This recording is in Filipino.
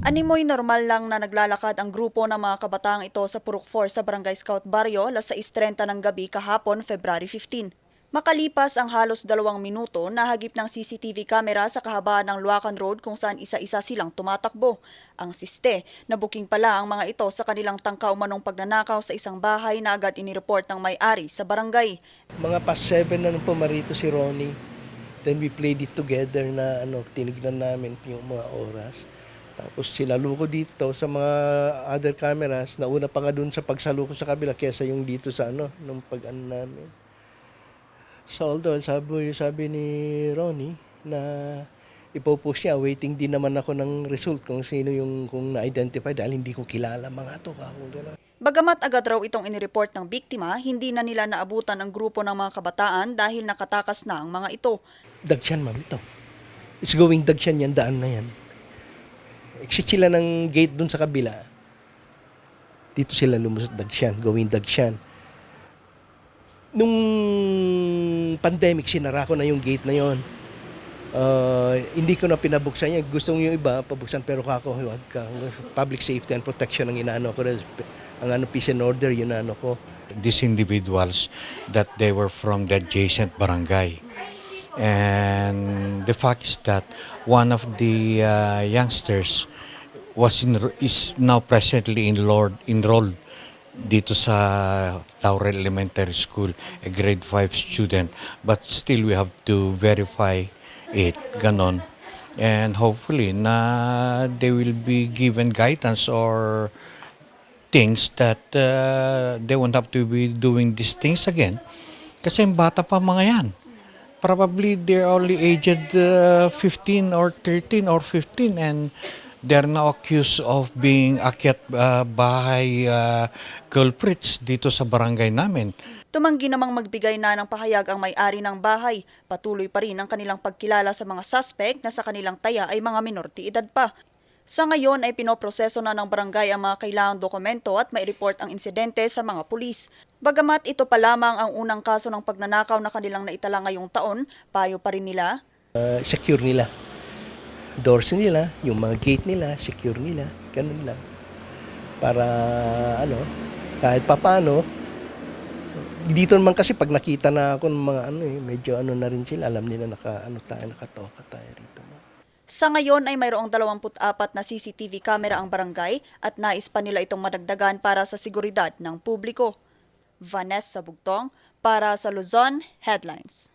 Animoy normal lang na naglalakad ang grupo ng mga kabataang ito sa Purok 4 sa Barangay Scout Barrio alas 6.30 ng gabi kahapon, February 15. Makalipas ang halos dalawang minuto, nahagip ng CCTV camera sa kahabaan ng Luacan Road kung saan isa-isa silang tumatakbo. Ang siste, nabuking pala ang mga ito sa kanilang tangka umanong pagnanakaw sa isang bahay na agad inireport ng may-ari sa barangay. Mga past seven na nung pumarito si Ronnie. Then we played it together na ano, tinignan namin yung mga oras. Tapos sinaluko dito sa mga other cameras. Nauna pa nga dun sa pagsaluko sa kabila kesa yung dito sa ano, nung pag ano namin. So although sabi, sabi ni Ronnie na ipopost niya, waiting din naman ako ng result kung sino yung kung na-identify dahil hindi ko kilala mga to kung gano'n. Bagamat agad raw itong inireport ng biktima, hindi na nila naabutan ang grupo ng mga kabataan dahil nakatakas na ang mga ito. Dagsyan, ma'am, ito. It's going Dagsyan yan, daan na yan. Exit sila ng gate dun sa kabila. Dito sila lumusot Dagsyan, going Dagsyan. Nung pandemic, sinara ko na yung gate na yon. Uh, hindi ko na pinabuksan yan. Gusto yung iba, pabuksan, pero kako, huwag ka. Public safety and protection ang inaano ko. Ang ano, peace and order, yun ano ko. these individuals that they were from the adjacent barangay. And the fact is that one of the uh, youngsters was in, is now presently enrolled, enrolled dito sa Laurel Elementary School, a grade 5 student. But still we have to verify it, ganon. And hopefully na they will be given guidance or things that uh, they won't have to be doing these things again. Kasi bata pa mga yan. Probably they're only aged uh, 15 or 13 or 15 and they're now accused of being akyat uh, bahay uh, culprits dito sa barangay namin. Tumanggi namang magbigay na ng pahayag ang may-ari ng bahay. Patuloy pa rin ang kanilang pagkilala sa mga suspect na sa kanilang taya ay mga minority edad pa. Sa ngayon ay pinoproseso na ng barangay ang mga kailangang dokumento at mai-report ang insidente sa mga pulis. Bagamat ito pa lamang ang unang kaso ng pagnanakaw na kanilang naitala ngayong taon, payo pa rin nila uh, secure nila. Doors nila, yung mga gate nila, secure nila. Ganun lang. Para, ano, kahit papano, dito naman kasi pag nakita na ako ng mga ano eh, medyo ano na rin sila, alam nila naka, ano tayo, nakatoka tayo rito. Sa ngayon ay mayroong 24 na CCTV camera ang barangay at nais pa nila itong madagdagan para sa seguridad ng publiko. Vanessa Bugtong para sa Luzon Headlines.